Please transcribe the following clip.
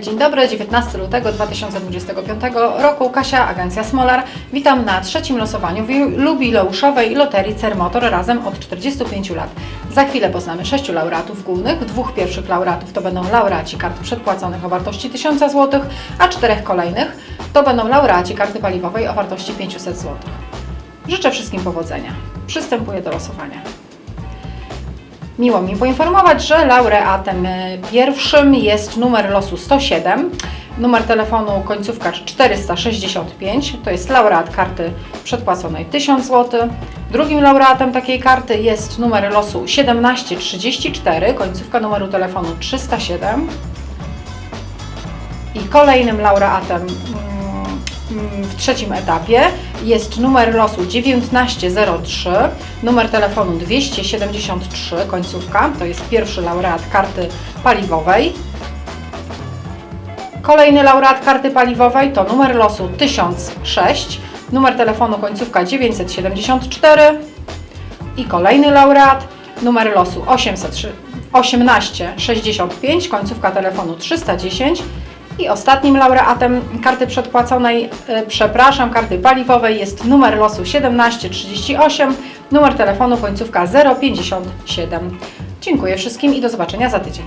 Dzień dobry, 19 lutego 2025 roku, Kasia, Agencja Smolar. Witam na trzecim losowaniu wi- jubileuszowej Loterii Cermotor razem od 45 lat. Za chwilę poznamy sześciu laureatów głównych, dwóch pierwszych laureatów to będą laureaci kart przedpłaconych o wartości 1000 zł, a czterech kolejnych to będą laureaci karty paliwowej o wartości 500 zł. Życzę wszystkim powodzenia. Przystępuję do losowania. Miło mi poinformować, że laureatem e, pierwszym jest numer losu 107, numer telefonu końcówka 465, to jest laureat karty przedpłaconej 1000 zł. Drugim laureatem takiej karty jest numer losu 1734, końcówka numeru telefonu 307. I kolejnym laureatem w trzecim etapie jest numer losu 1903, numer telefonu 273, końcówka, to jest pierwszy laureat karty paliwowej. Kolejny laureat karty paliwowej to numer losu 1006, numer telefonu końcówka 974 i kolejny laureat numer losu 803 1865, końcówka telefonu 310 i ostatnim laureatem karty przedpłaconej, e, przepraszam, karty paliwowej jest numer losu 1738, numer telefonu końcówka 057. Dziękuję wszystkim i do zobaczenia za tydzień.